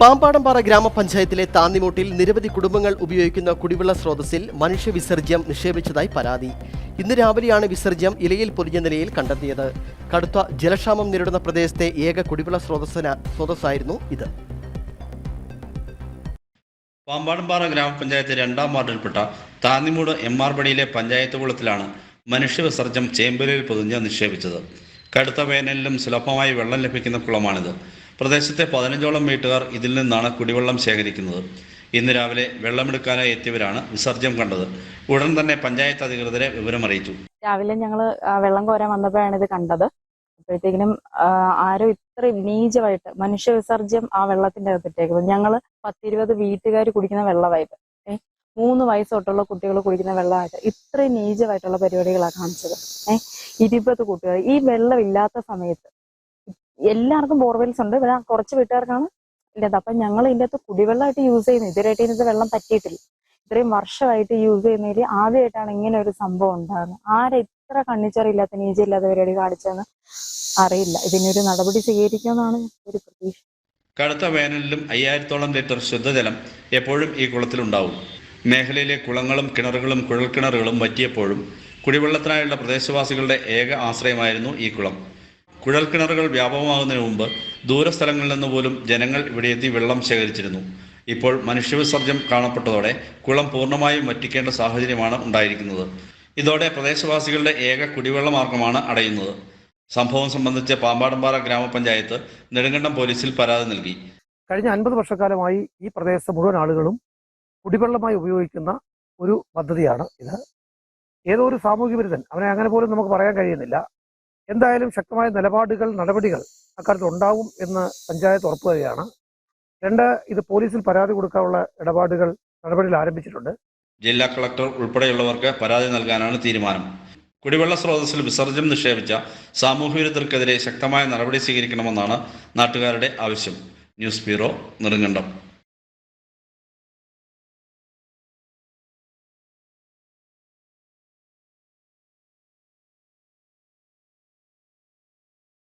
പാമ്പാടംപാറ ഗ്രാമപഞ്ചായത്തിലെ താന്നിമൂട്ടിൽ നിരവധി കുടുംബങ്ങൾ ഉപയോഗിക്കുന്ന കുടിവെള്ള സ്രോതസ്സിൽ മനുഷ്യവിസർജ്യം നിക്ഷേപിച്ചതായി പരാതി. ഇന്ന് രാവിലെയാണ് വിസർജ്യം ഇലയിൽ പൊതിഞ്ഞ നിലയിൽ കണ്ടെത്തിയത്. കടുത്ത ജലക്ഷാമം നേരിടുന്ന പ്രദേശത്തെ ഏക കുടിവെള്ള സ്രോതസ്സിന സ്രോതസ്സായിരുന്നു ഇത്. പാമ്പാടംപാറ ഗ്രാമപഞ്ചായത്ത് രണ്ടാം വാർഡിൽപ്പെട്ട താന്നിമൂട് എം ആർ പടിയിലെ പഞ്ചായത്ത് കുളത്തിലാണ് മനുഷ്യവിസർജ്യം ചേമ്പലിൽ പൊതിഞ്ഞ് നിക്ഷേപിച്ചത്. കടുത്ത വേനലിലും സുലഭമായി വെള്ളം ലഭിക്കുന്ന കുളമാണിത്. പ്രദേശത്തെ പതിനഞ്ചോളം വീട്ടുകാർ ഇതിൽ നിന്നാണ് കുടിവെള്ളം ശേഖരിക്കുന്നത്. ഇന്ന് രാവിലെ വെള്ളമെടുക്കാനായി എത്തിയവരാണ് വിസർജ്യം കണ്ടത്. ഉടൻ തന്നെ പഞ്ചായത്ത് അധികൃതരെ വിവരമറിയിച്ചു. രാവിലെ ഞങ്ങൾ വെള്ളം കോരാൻ വന്നപ്പോഴാണ് ഇത് കണ്ടത്. അപ്പോഴത്തേക്കിനും ആരും ഇത്ര നീചമായിട്ട് മനുഷ്യ വിസർജ്യം ആ വെള്ളത്തിന്റെ അകത്തിട്ടേക്കുന്നത് ഞങ്ങൾ പത്തിരുപത് വീട്ടുകാർ കുടിക്കുന്ന വെള്ളമായിട്ട് മൂന്ന് വയസ്സ് തൊട്ടുള്ള കുട്ടികൾ കുടിക്കുന്ന വെള്ളമായിട്ട് ഇത്രയും നീചമായിട്ടുള്ള പരിപാടികളാണ് കാണിച്ചത്. ഏഹ് ഇരുപത് കുട്ടികൾ ഈ വെള്ളമില്ലാത്ത സമയത്ത് എല്ലാവർക്കും ബോർവെൽസ് ഉണ്ട്. ഇവിടെ കുറച്ച് വീട്ടുകാർക്കാണ് ഇല്ലാത്ത. അപ്പൊ ഞങ്ങൾ ഇതിന്റെ അകത്ത് കുടിവെള്ളമായിട്ട് യൂസ് ചെയ്യുന്നത് ഇതുവരെയായിട്ട് ഇതിനകത്ത് വെള്ളം പറ്റിയിട്ടില്ല. ഇത്രയും വർഷമായിട്ട് യൂസ് ചെയ്യുന്നതിൽ ആദ്യമായിട്ടാണ് ഇങ്ങനെ ഒരു സംഭവം ഉണ്ടാകുന്നത് ആരെ ഇത്ര കണ്ണിച്ചറിയില്ലാത്ത നീചയില്ലാത്ത പരിപാടി കാണിച്ചതെന്ന് അറിയില്ല. ഇതിനൊരു നടപടി സ്വീകരിക്കുമെന്നാണ് ഒരു പ്രതീക്ഷ. കടുത്ത വേനലിലും അയ്യായിരത്തോളം ലിറ്റർ ശുദ്ധജലം എപ്പോഴും ഈ കുളത്തിലുണ്ടാവും മേഖലയിലെ കുളങ്ങളും കിണറുകളും കുഴൽക്കിണറുകളും വറ്റിയപ്പോഴും കുടിവെള്ളത്തിനായുള്ള പ്രദേശവാസികളുടെ ഏക ആശ്രയമായിരുന്നു ഈ കുളം. കുഴൽക്കിണറുകൾ വ്യാപകമാകുന്നതിന് മുമ്പ് ദൂരസ്ഥലങ്ങളിൽ നിന്ന് പോലും ജനങ്ങൾ ഇവിടെ എത്തി വെള്ളം ശേഖരിച്ചിരുന്നു. ഇപ്പോൾ മനുഷ്യവിസർജ്യം കാണപ്പെട്ടതോടെ കുളം പൂർണമായും വറ്റിക്കേണ്ട സാഹചര്യമാണ് ഉണ്ടായിരിക്കുന്നത്. ഇതോടെ പ്രദേശവാസികളുടെ ഏക കുടിവെള്ള മാർഗമാണ് അടയുന്നത്. സംഭവം സംബന്ധിച്ച് പാമ്പാടമ്പാറ ഗ്രാമപഞ്ചായത്ത് നെടുങ്കണ്ടം പോലീസിൽ പരാതി നൽകി. കഴിഞ്ഞ അൻപത് വർഷക്കാലമായി ഈ പ്രദേശത്തെ മുഴുവൻ ആളുകളും കുടിവെള്ളമായി ഉപയോഗിക്കുന്ന ഒരു പദ്ധതിയാണ് ഇത്. ഏതോ ഒരു സാമൂഹ്യ വിരുദ്ധൻ അവനെ അങ്ങനെ പോലും നമുക്ക് പറയാൻ കഴിയുന്നില്ല. എന്തായാലും ശക്തമായ നിലപാടുകൾ നടപടികൾ അക്കാര്യത്തിൽ ഉണ്ടാവും എന്ന് പഞ്ചായത്ത് ഉറപ്പുവരികയാണ്. രണ്ട് ഇത് പോലീസിൽ പരാതി കൊടുക്കാനുള്ള ഇടപാടുകൾ നടപടികൾ ആരംഭിച്ചിട്ടുണ്ട്. ജില്ലാ കളക്ടർ ഉൾപ്പെടെയുള്ളവർക്ക് പരാതി നൽകാനാണ് തീരുമാനം. കുടിവെള്ള സ്രോതസ്സിൽ വിസർജ്യം നിക്ഷേപിച്ച സാമൂഹ്യ സാമൂഹ്യവിരുദ്ധർക്കെതിരെ ശക്തമായ നടപടി സ്വീകരിക്കണമെന്നാണ് നാട്ടുകാരുടെ ആവശ്യം. News bureau Nedumkandam.